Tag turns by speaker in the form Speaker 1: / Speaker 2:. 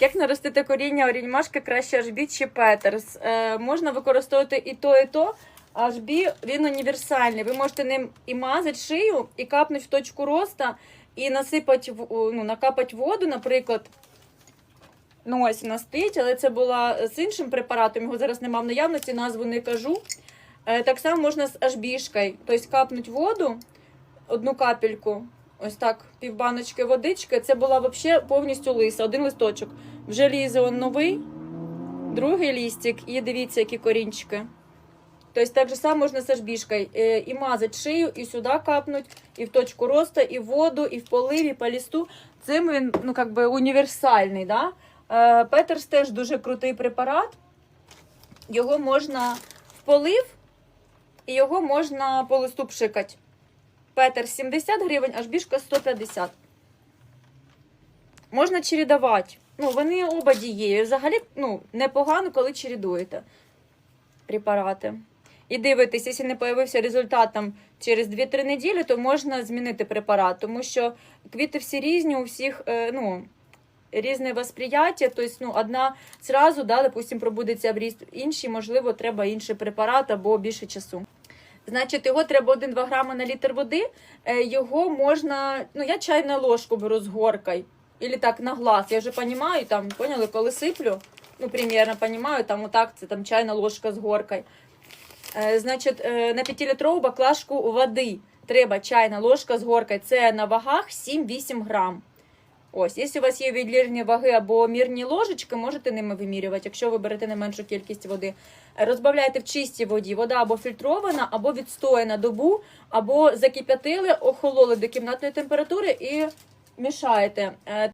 Speaker 1: Як наростити коріння оріньмашки краще HB чи Петерс? Е, можна використовувати і то, і то. HB, він універсальний. Ви можете ним і мазати шию, і капнути в точку роста, і насипати, ну, накапати воду, наприклад. Ну, ось вона стоїть, але це була з іншим препаратом. Його зараз нема в наявності, назву не кажу. Е, так само можна з HB-шкою. Тобто капнути воду, одну капельку, ось так, півбаночки водички. Це була взагалі повністю лиса, один листочок. Вже лізе он новий, другий лістик, і дивіться, які корінчики. Тобто так же само можна з. Е, і мазати шию, і сюди капнуть, і в точку росту, і в воду, і в полив, і по лісту. Цим він ну, как би універсальний. Да? Е, Петерс теж дуже крутий препарат. Його можна в полив, і його можна по листу пшикати. Петер 70 гривень, аж бішка 150. Можна чередувати. Ну, вони оба дієві. Взагалі, ну, непогано, коли чередуєте препарати. І дивитесь, якщо не появився результат там через 2-3 неділі, то можна змінити препарат, тому що квіти всі різні, у всіх е, ну, різне восприяття. Тобто, ну, одна зразу, да, допустим, пробудеться обріст, іншій, можливо, треба інший препарат або більше часу. Значить, його треба 1-2 грами на літр води. Е, Його можна, ну я чайну ложку беру з горкою. Или так на глаз. Я вже розумію, там, поняли, коли сиплю, ну, примерно розумію, там отак, це там чайна ложка з горкою. Е, Значить, е, на 5-літрову баклажку води треба чайна ложка з горкою. Це на вагах 7-8 грам. Ось, якщо у вас є відлірні ваги або мірні ложечки, можете ними вимірювати, якщо ви берете не меншу кількість води. Розбавляєте в чистій воді. Вода або фільтрована, або відстояна добу, або закип'ятили, охололи до кімнатної температури і мішаєте. Е,